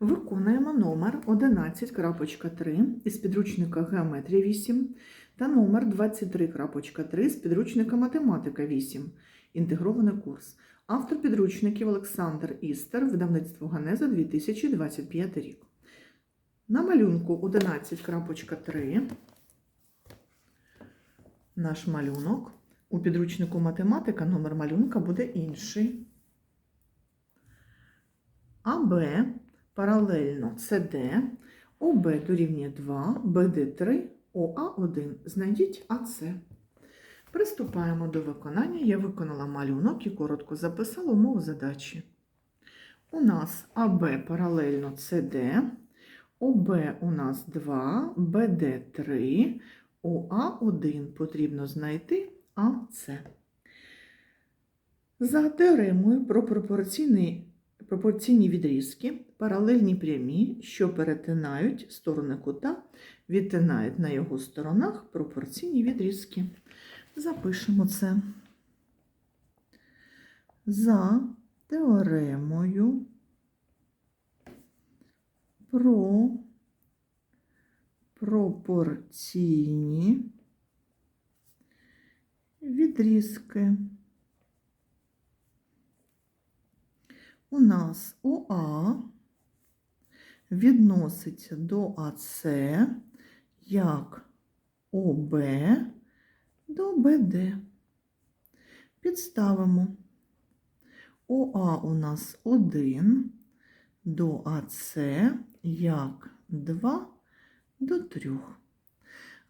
Виконуємо номер 11.3 із підручника Геометрія 8 та номер 23.3 з підручника Математика 8. Інтегрований курс. Автор підручників Олександр Істер, видавництво Ганеза 2025 рік. На малюнку 11.3 наш малюнок. У підручнику математика номер малюнка буде інший. АБ паралельно СД, ОБ дорівнює 2, БД 3, ОА1. Знайдіть АЦ. Приступаємо до виконання. Я виконала малюнок і коротко записала умову задачі. У нас АБ паралельно СД, ОБ у нас 2, БД 3, ОА1 потрібно знайти АЦ. За теоремою про пропорційний, пропорційні відрізки паралельні прямі, що перетинають сторони кута, відтинають на його сторонах пропорційні відрізки. Запишемо це. За теоремою про пропорційні відрізки. У нас ОА відноситься до АС як ОБ до БД. Підставимо. ОА у нас 1 до АС як 2 до 3.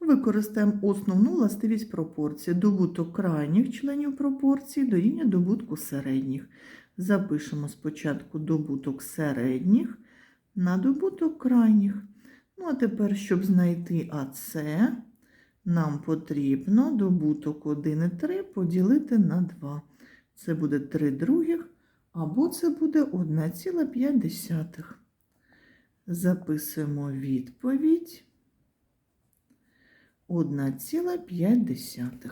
Використаємо основну властивість пропорції. Добуток крайніх членів пропорції дорівнює добутку середніх. Запишемо спочатку добуток середніх на добуток крайніх. Ну, а тепер, щоб знайти АС, нам потрібно добуток 1 і 3 поділити на 2. Це буде 3 других, або це буде 1,5. Записуємо відповідь 1,5.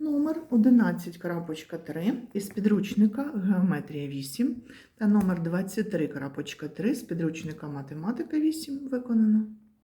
Номер 11.3 із підручника Геометрія 8 та номер 23.3 з підручника Математика 8 виконано.